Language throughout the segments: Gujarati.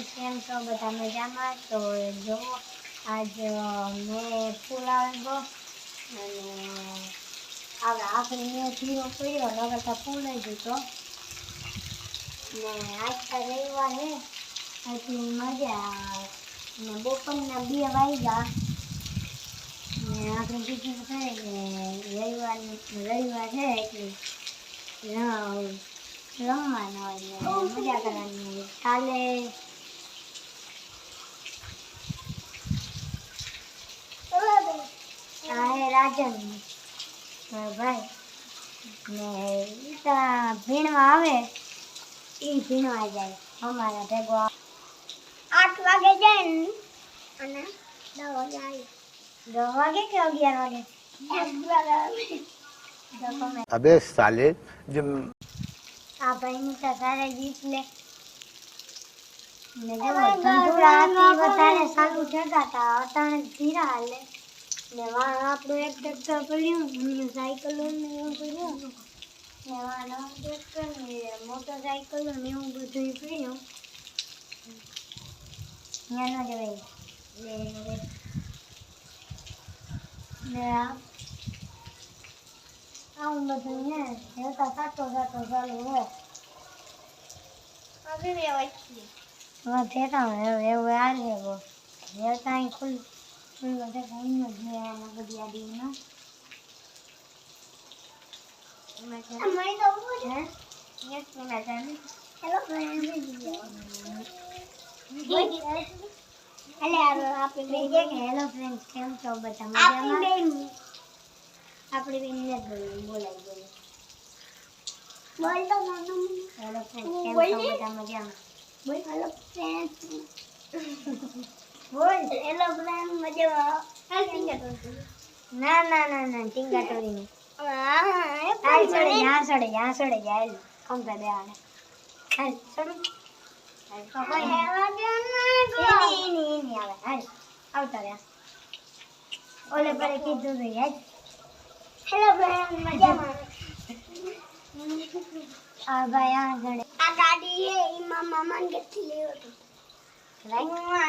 હેલો કેમ છો? બધા મજામાં? તો જો આજ મેં ફૂલ આવ્યો અને હવે મેં ધીરો કર્યો નગર તો ફૂલ જ હતો. ને આજ તો રવિવાર હે એટલી મજા. ને બપોરના બે વાગ્યા. ને આપણે બીજું થાય કે રવિવાર રવિવાર છે એટલે રમવાનું હોય મજા કરવાની કાલે આ હે રાજન મારો ભાઈ ને ઈ તો ભીણવા આવે એ ભીણવા જાય અમારા ભેગો આવે. આઠ વાગે જાય ને અને દસ વાગે આવી દસ વાગે કે અગિયાર વાગે એક વાગે આવી તો તમે अबे साले जब આ ભાઈની તો સારા ગીત લે ને જો ધંધુરાથી વધારે ચાલુ થતા હતા અટાણે ધીરા હાલે ને વાં આપણું એક ટ્રેક્ટર પડ્યું એમની સાયકલો ને એવું પડ્યું ને વાં નવું ટ્રેક્ટર ને મોટરસાયકલો ને એવું બધું પડ્યું. ત્યાં ન જવાય. ને આવું બધું ને હેતા સાતો સાચો ચાલુ હોય રહેવાય હવે થેતા હવે એવું આ લેવો હેતા અહીં ખુલ ખુલ્લો. છે કઈ ન જોયા બધી આ દીવનો અમારી તો ઉભું છે હે યસ મેં જાણે હેલો ફ્રેન્ડ અલે આ આપી બે બે કે હેલો ફ્રેન્ડ્સ કેમ છો બધા આપી મજામાં બે આપણે બેનને જ બોલાવી બોલાવી બોલ બોલાવી તો માનું હેલો ફ્રેન્ડ્સ કેમ બોલ છો ને. બધા મજામાં બોલ હેલો ફ્રેન્ડ બોલ. હેલો ફ્રેન્ડ મજામાં હાલ ના ના ના ના ટીંગા ટોરી નહીં હાલ સડે યા સડે યા સડે જાય ખંભે બે આને હાલ સડું કોઈ હેવા દે ના ગો. એની એની એની આવે. હાલ આવતા રહ્યા. ઓલે પરે કીધું તો યાદ હેલો ફ્રેન્ડ મજામાં? આ ભાઈ આ ગાડી એ એમાં મામાને ઘરથી લેવો હતો. રાઈટ હું આ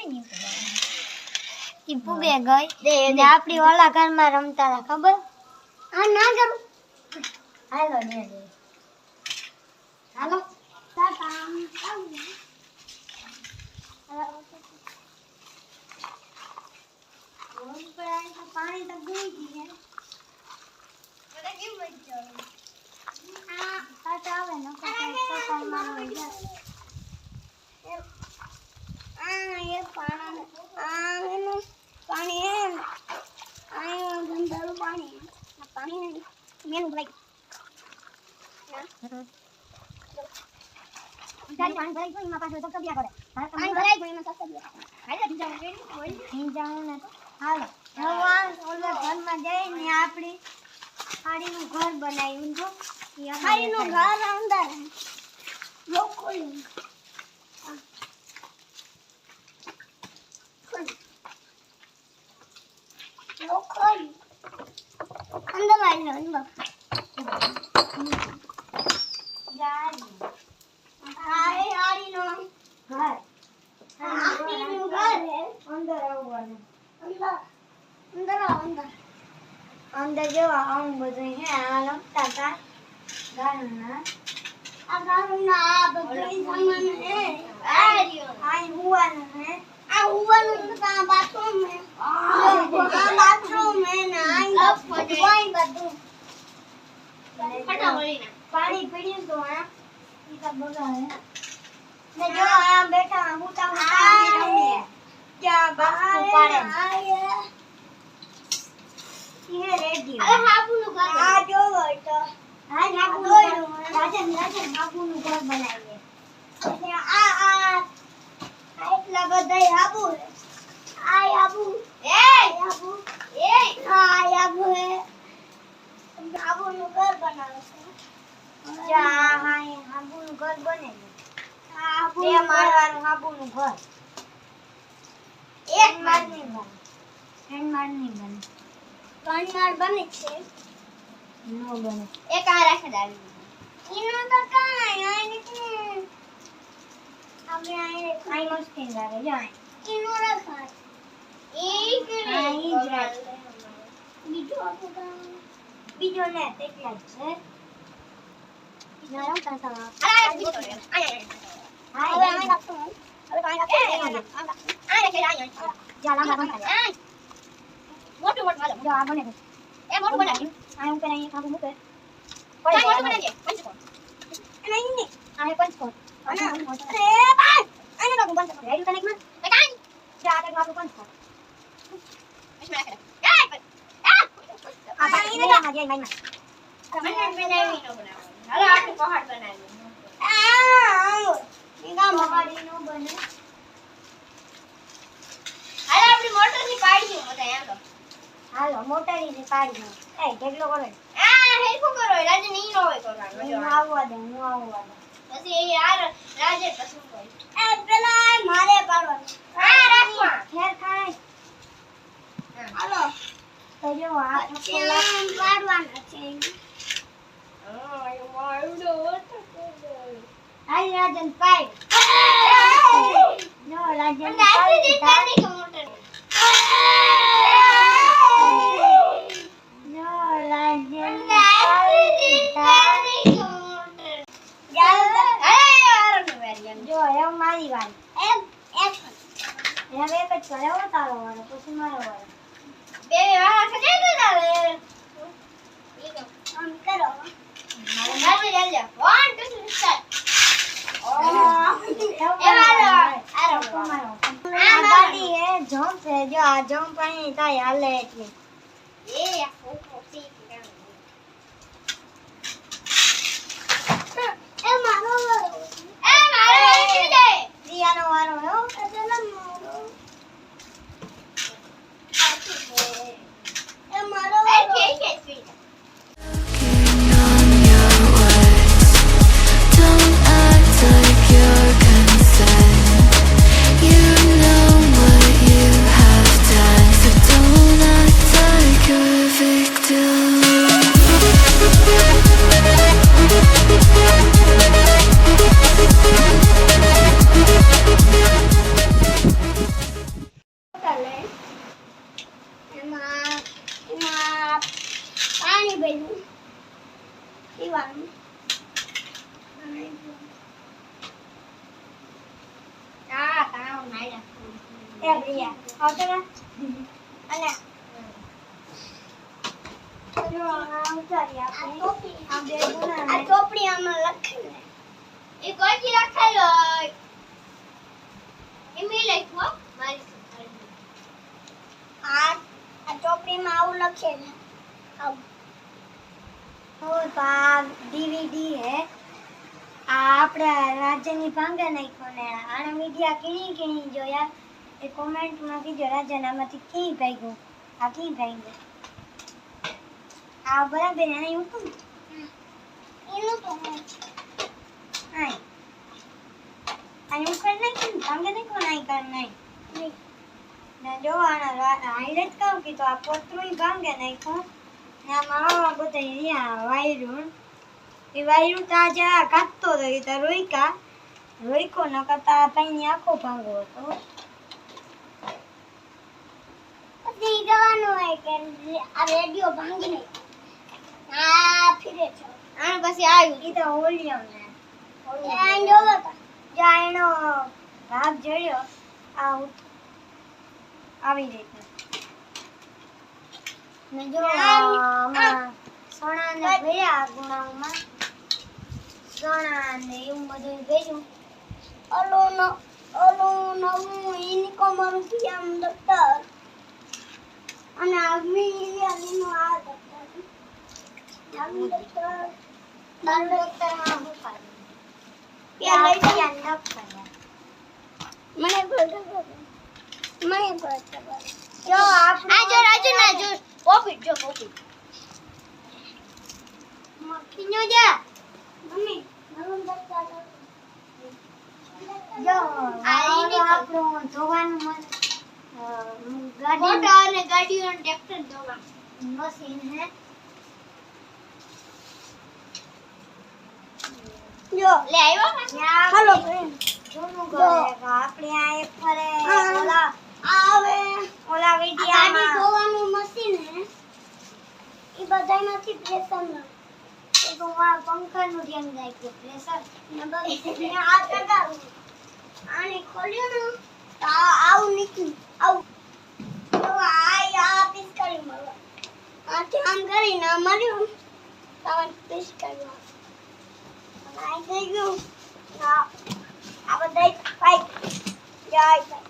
હોય. ઈ પૂગે ગઈ ને આપણી ઓલા ઘરમાં રમતા હતા ખબર આ ના કરું હાલો દે દે હાલો ટાટા પાણી તો ગઈ ગઈ પાછો આવે ને ભગવાન ઓલા ઘરમાં જઈને આપણી હાડીનું ઘર બનાવ્યું જો થાય. ઘર અંદર લોકો ja immer. बाथरूम में बाथरूम में नहाएँगे पानी पीड़ी तो है ये सब बगा है मैं जो आया बैठा हूँ तो हूँ क्या बाहर आए ये रेडी अरे हापू लुगा हाँ जो बैठो हाँ हापू लुगा राजन राजन हापू लुगा बनाएँगे आ आ आ एक लगा दे हापू રાજન હાબુનું ઘર બનાવીએ અને આ આ આ એટલા બધા હાબુ હે આ હાબુ એ હાબુ એ આ હાબુ હે હાબુનું ઘર બનાવે છે જા હા એ હાબુનું ઘર બને છે. આ હાબુ બે માળવાનું હાબુનું ઘર એક માળ માળ નહીં બને ત્રણ માળ નહીં બને ત્રણ માળ બને છે નો બને એક આ રાખે દાવી એનો તો કાંઈ આ નથી આપણે આને આઈ મસ્તી લાગે જો આઈ. એનો રખાય એક હા, ઈ જ રાખ. બીજો આપણું કામ બીજો ને તેટલા જ છે ના રમતા થવા આ બીજો રે હા હવે એ અમે રાખતો હું હવે કાંઈ રાખતો આ રાખે આ જા લાંબા બનતા જાય. મોટું મોટું હાલો જો આ બને છે. એ મોટું બનાવી આ ઉપર અહીં ખાવું મૂકે કાંઈ મોટું પડે બનાવીએ પંચકોણ અને અહીં નહીં આ એ પંચકોટ અને આ અરે પંચકોટ. બાય આને કાકુ પંચકોણ રેડી કનેક્ટ માં એ કાંઈ જા આ આપણું પંચકોટ આપણી મોટર ની પાડી દઉં બધા એમ તો હાલો મોટારી ને પાડી દો એ ઢેકલો કરો આ હેરખું કરો રાજે નહીં નો હોય કરવાનું હું આવવા દે હું આવવા દે પછી એ યાર રાજે પસંદ હોય એ પેલા મારે પાડવાનું હા રાખવા ફેર ખાય હાલો. તો જો આ ત્યાં પાડવાના છે. હાલ રાજન પાય જો રાજન મને આખી પાડી દીધી દીધા. નથી કે મોટર જો રાજન મને આખી પાડી દીધી દીધા. નથી કે મોટર અરે યાર નો વેરિયન જો હવે મારી વાત એમ એમ હવે એક જ કરે હો તારો વાળો પછી મારો વાળો બે વાળા ખજે તો દાવે આમ કરો રાજે રાજે 1 2 3 સ્ટાર્ટ એવું મારો, મારો. આરો. મારો. આ આ મારો. ગાડી હે જમ્પ છે જો આ જમ્પ અહીં થાય હાલે એટલે એ ઓકો સી એ મારો એ મારો દે દિયાનો વારો હે ચોપડીમાં આવું લખેલું આ ડીવીડી હે. આ આપણે રાજ્યની ભાંગે નાખ્યો ને. આને મીડિયા કીણી કીણી જોયા. એ કોમેન્ટમાં કીધો રાજન આમાંથી કી ભાગ્યું આ કી ભાગ્યું આ બરાબર એને હું એનું તો હા અને હું કરી નાખ્યું ને? ભાંગે નહીં કોણ આઈ કર નહીં. ને જો આના હાઈલાઇટ કહું કે તો આ પોતરું કામ કે નહીં કહું ને આમાં આવા બધા રહ્યા વાયરું એ વાયરું તો આજે કાપતો હતો એ તો રોઈકા રોઈકો ન કરતા તાઈની આખો ભાંગો હતો પછી કહેવાનું હોય કે આ રેડિયો ભાંગી આ ફિરે છે. આને પછી આવ્યું ઈ તો હોલિયમ ને એન જોવો તો. ભાગ જડ્યો આ આવી રીતે. ને જો આમાં સોના ને ભર્યા ગુણાઓમાં. સોના ને એવું બધું ભેજું ઓલું ઓલું નવું ઇનકમ રૂપિયા દફતર અને આગમી આલીનું આ દફતર આગમી દફતર તારું દફતરમાં શું કરે? ત્યાં લઈ જાઓ. ત્યાં દફતર છે. મને ગોળ મને ગોળ જો આપણે આ જો રાજુ ના જો પોપીટ જો પોપીટ મક્ખીનો જા મમ્મી નવું દફતર જો આ ઈ આ નીકળ. આપણું ધોવાનું મન અ, ગાડી મોટા અને ગાડીઓ ટ્રેક્ટર ધોવા મશીન હે જો લે આવ્યો ને ત્યાં હાલો આપણે જૂનું જો. ઘર છે. આપણે આ એક ફરે હા. ઓલા આવે ઓલા ગાડી વિડિયામાં ધોવાનું મશીન હે એ બધામાંથી પ્રેશર ના એ તો મારા પંખાનું ધ્યાન રાખ્યું પ્રેશર ને બસ ને આ ચગાવું આને ખોલ્યું ને તો આ આવું નીકળ્યું આવું તો આ આ પીસ કરી મળે આથી આમ કરીને આ મળ્યું તમે પીસ કર્યું અને આ થઈ ગયું આ આ બધા પાઇપ જાય પાઇપ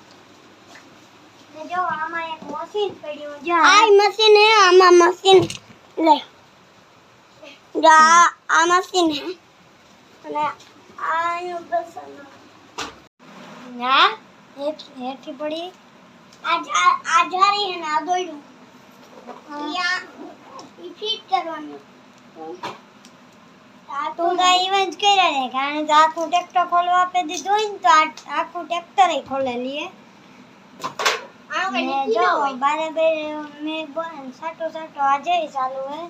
ને જો આમાં એક મશીન પડ્યું છે આ મશીન હે આમાં મશીન લે જો આ આ મશીન હે અને આ એનું બસ ના હેઠ હેઠી પડી આ જા- આ જારી હે ને આ દોયડું યા ઈ ફિટ કરવાનું આ તો તું તો ઇવેન્ટ કર્યા ને કારણ કે આખું ટ્રેક્ટર ખોલવા આપી દીધું હોય ને તો આ આખું ટ્રેક્ટર ખોલેલી હે આનો કઈ ને નીકળી જો ન હોય. બારે બે મેં બોલ સાટો સાટો આજે ચાલુ હે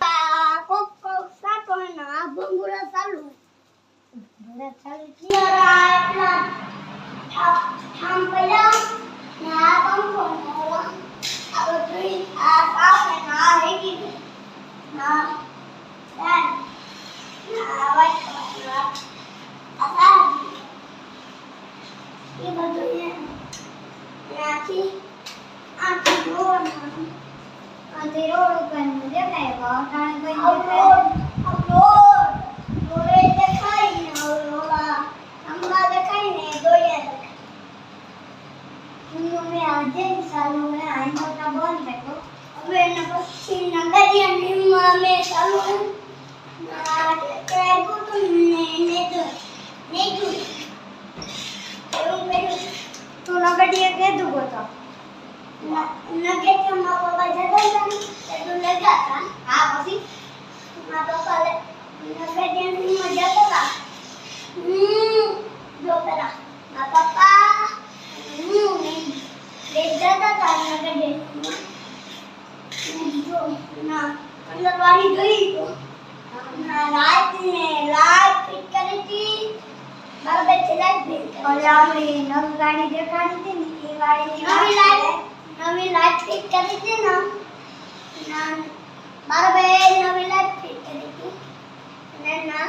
આ કોક કોક સાતો હે ને આ ભંગુરા ચાલુ હે ભલે ચાલુ છે. આ એટલા થા- થામ પડ્યા ને આ પંખો ને ઓલા આ બધુંય આ સાફ હે ને આ હેડી હે. ને આ ફેન. ને આ white colour નું આ- આ સાફ હે. એ બધું હે. ને આથી આથી જોવાનું. આથી રોડ ઉપરનું દેખાય પણ અટાણે કોઈ આ દેખાય રોડ, આ road. આજે જ ચાલુ હે આઈ મોટા બંધ હતો હવે એના પછી નગરિયા નીમમાં અમે ચાલુ હે. આ ટ્રેક્ટર ગોતું ને નેતું. નેતું. એવું કર્યું. તું નગડીએ કીધું ગોતો ન- નગેટિવમાં પપ્પા જતા હતા ને, એટલું લગાતા. હા, પછી? મારા પપ્પા લે- નગેટિવમાં જતા હતા. હમ, જો પેલા. મારા પપ્પા, હું જતા હતા. ને જો, ના, અંદર વાળી ગઈ તો. ના, લાઈટ ને ફિટ કરી હતી. મારા છે લાઈટ ફિટ કરી. નવી ગાડી દેખાડી હતી ને એ ગાડી નવી લાઈટ નવી લાઈટ ફિટ કરી હતી ને ના મારા નવી લાઈટ ફિટ કરી હતી અને ના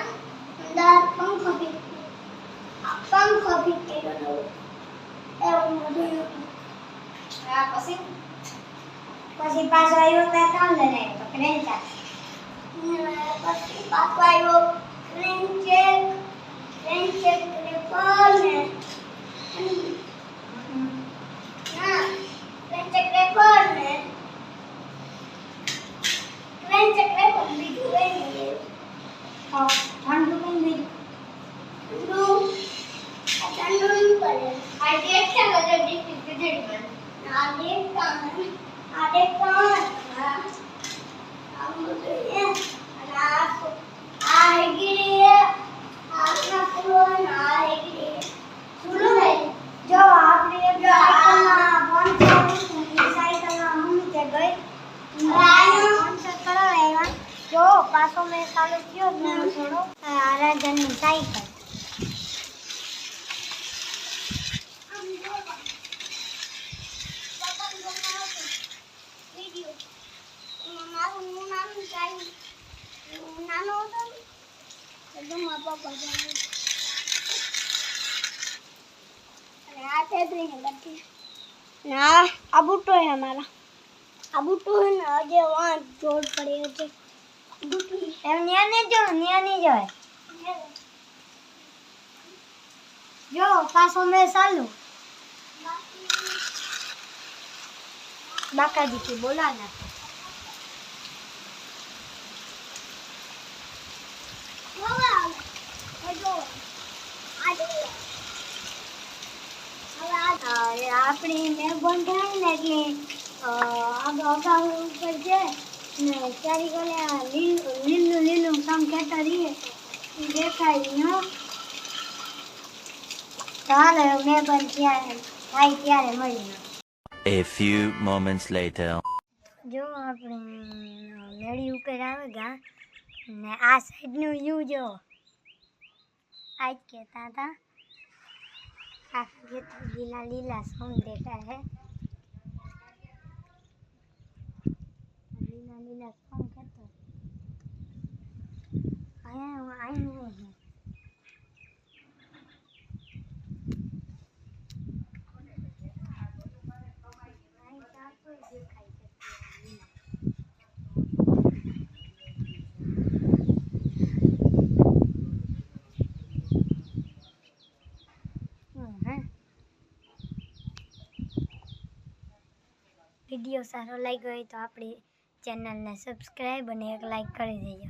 અંદર પંખો ફિટ પંખો ફિટ કર્યો નવો એવું બધું. હા પછી પછી પાછો આવ્યો ત્યાં કામ લઈને આવ્યો ક્રેન ચાલે અને પછી પાછો આવ્યો ટ્રેન ચેક ટ્રેન ચેક કરે પણ ના ટ્રેન ચેક કરે જો, પાછો મેં ચાલુ થયો ને થોડો આરાધનની સાયકલ મારું હું નાનું. હું હતો એટલે મારા પપ્પા ને, આ બુટ્ટો છે અમારા આ બુટ્ટો છે ને, હજે વાં જોડ પડી હજે બુટ્ટો એમ ન્યા ને જો ન્યા નહીં જવાય જો પાછો મેં ચાલુ બાકાજીથી બોલાના હવે આવો. એ જો. આ જો. હવે આ અરે આપણી મહેરબાન થાય ને એટલે અગાઉ ઉપર છે ને લીલું લીલું કામ ખેતર રહીએ. દેખાય ન. ચાલે મહેરબાન ત્યારે થાય ત્યારે મળીને A few moments later. જો આપણે મેળી ઉપર આવે ગા ને આ સાઈડનું વ્યૂ જો. આજ કહેતા હતા. આ લીલા લીલા સોન દેખાય હે લીલા લીલા સોન ખેતર અહીંયા હે દેખાય છે વીડિયો સારો લાગ્યો હોય તો આપણી ચેનલને સબસ્ક્રાઈબ અને એક લાઈક કરી દેજો